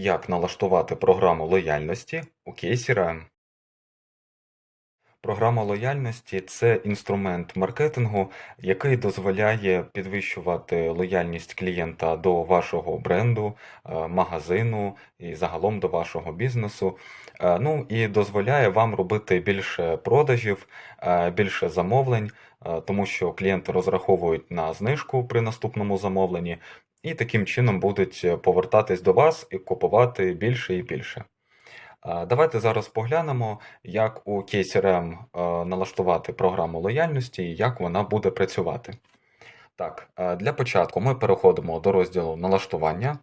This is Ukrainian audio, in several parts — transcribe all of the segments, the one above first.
Як налаштувати програму лояльності у кейсі RAM? Програма лояльності це інструмент маркетингу, який дозволяє підвищувати лояльність клієнта до вашого бренду, е, магазину і загалом до вашого бізнесу. Е, Ну і дозволяє вам робити більше продажів, е, більше замовлень, тому що клієнти розраховують на знижку при наступному замовленні, і таким чином будуть е, повертатись до вас і купувати більше і більше. Давайте зараз поглянемо, як у RAM е, налаштувати програму лояльності і як вона буде працювати. Так, е, для початку ми переходимо до розділу налаштування,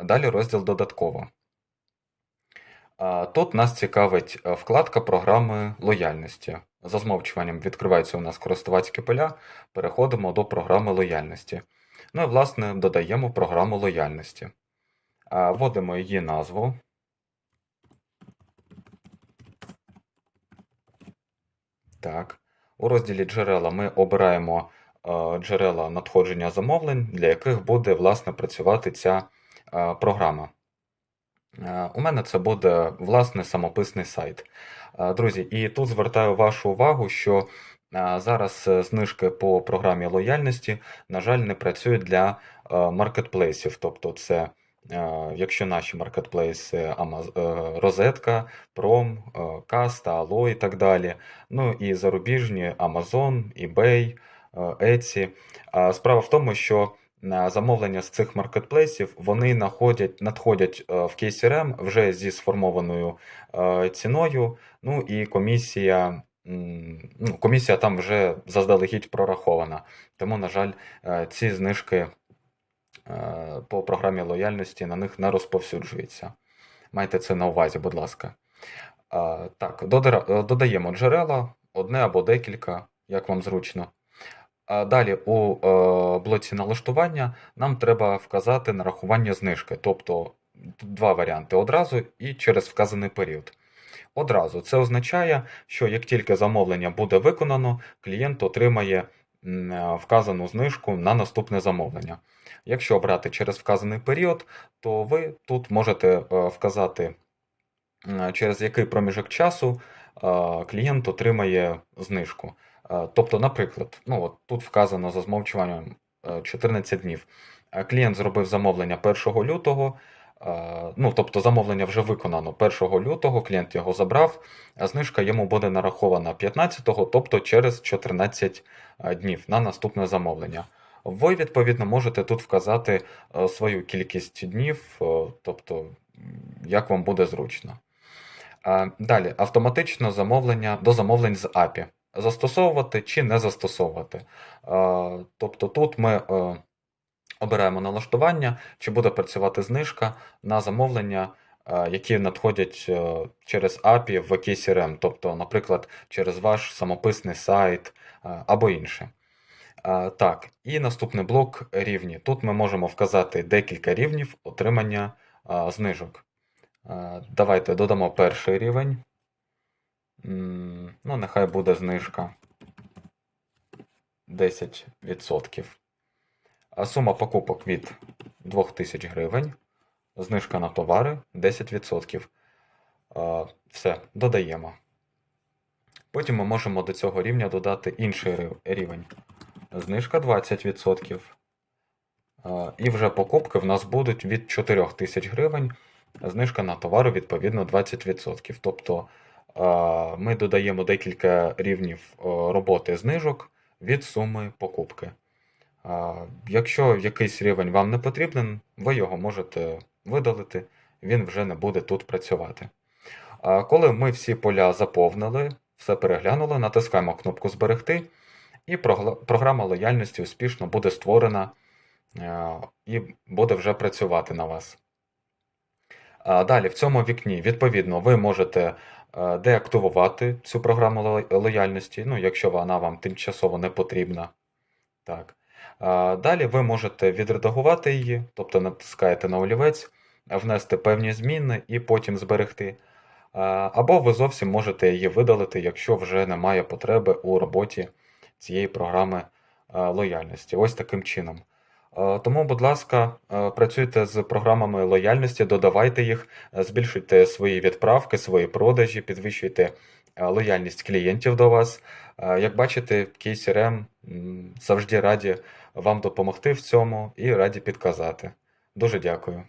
далі розділ додатково. Тут нас цікавить вкладка програми лояльності. За змовчуванням відкриваються у нас користувацькі поля, переходимо до програми лояльності. Ну і, власне, додаємо програму лояльності. Вводимо її назву. Так. У розділі джерела ми обираємо е, джерела надходження замовлень, для яких буде власне працювати ця е, програма. Е, У мене це буде власне самописний сайт. Друзі, і тут звертаю вашу увагу, що зараз е, знижки по програмі лояльності, на жаль, не працюють для е, маркетплейсів. Тобто, це е, якщо наші маркетплейси Розетка, Пром, Каста, Ало і так далі. Ну і зарубіжні Amazon, eBay, Etsy. Справа в тому, що замовлення з цих маркетплейсів вони находять, надходять в RAM вже зі сформованою ціною. Ну і комісія, ну, комісія там вже заздалегідь прорахована. Тому, на жаль, е, ці знижки е, по програмі лояльності на них не розповсюджуються. Майте це на увазі, будь ласка. Так, е, додаємо джерела, одне або декілька, як вам зручно. Далі у блоці налаштування нам треба вказати нарахування знижки, тобто два варіанти одразу і через вказаний період. Одразу це означає, що як тільки замовлення буде виконано, клієнт отримає е, вказану знижку на наступне замовлення. Якщо брати через вказаний період, то ви тут можете е, вказати, через який проміжок часу е, клієнт отримає знижку. Е, Тобто, наприклад, ну от тут вказано за змовчуванням е, 14 днів. Е, Клієнт зробив замовлення 1 лютого, е, ну тобто замовлення вже виконано 1 лютого, клієнт його забрав, а знижка йому буде нарахована 15-го, тобто через 14 е, днів на наступне замовлення. Ви, відповідно, можете тут вказати е, свою кількість днів, е, тобто як вам буде зручно. Далі, автоматично замовлення до замовлень з API. Застосовувати чи не застосовувати. Тобто тут ми е, обираємо налаштування, чи буде працювати знижка на замовлення, е, які надходять е, через API в кейсі RAM, тобто, наприклад, через ваш самописний сайт е, або інше. Так, і наступний блок рівні. Тут ми можемо вказати декілька рівнів отримання знижок. Давайте додамо перший рівень. Ну, нехай буде знижка 10%. Сума покупок від 2000 гривень. Знижка на товари 10%. Е, Все, додаємо. Потім ми можемо до цього рівня додати інший рівень. Знижка 20%. Е, І вже покупки в нас будуть від 4000 гривень. Знижка на товари відповідно 20%. Тобто ми додаємо декілька рівнів роботи знижок від суми покупки. Якщо якийсь рівень вам не потрібен, ви його можете видалити, він вже не буде тут працювати. Коли ми всі поля заповнили, все переглянули, натискаємо кнопку Зберегти, і програма лояльності успішно буде створена і буде вже працювати на вас. Далі, в цьому вікні, відповідно, ви можете деактивувати цю програму лояльності, ну, якщо вона вам тимчасово не потрібна. Так. Далі ви можете відредагувати її, тобто натискаєте на олівець, внести певні зміни і потім зберегти. Або ви зовсім можете її видалити, якщо вже немає потреби у роботі цієї програми лояльності. Ось таким чином. Е, Тому, будь ласка, е, працюйте з програмами лояльності, додавайте їх, е, збільшуйте свої відправки, свої продажі, підвищуйте лояльність клієнтів до вас. Як бачите, KCRM завжди раді вам допомогти в цьому і раді підказати. Дуже дякую.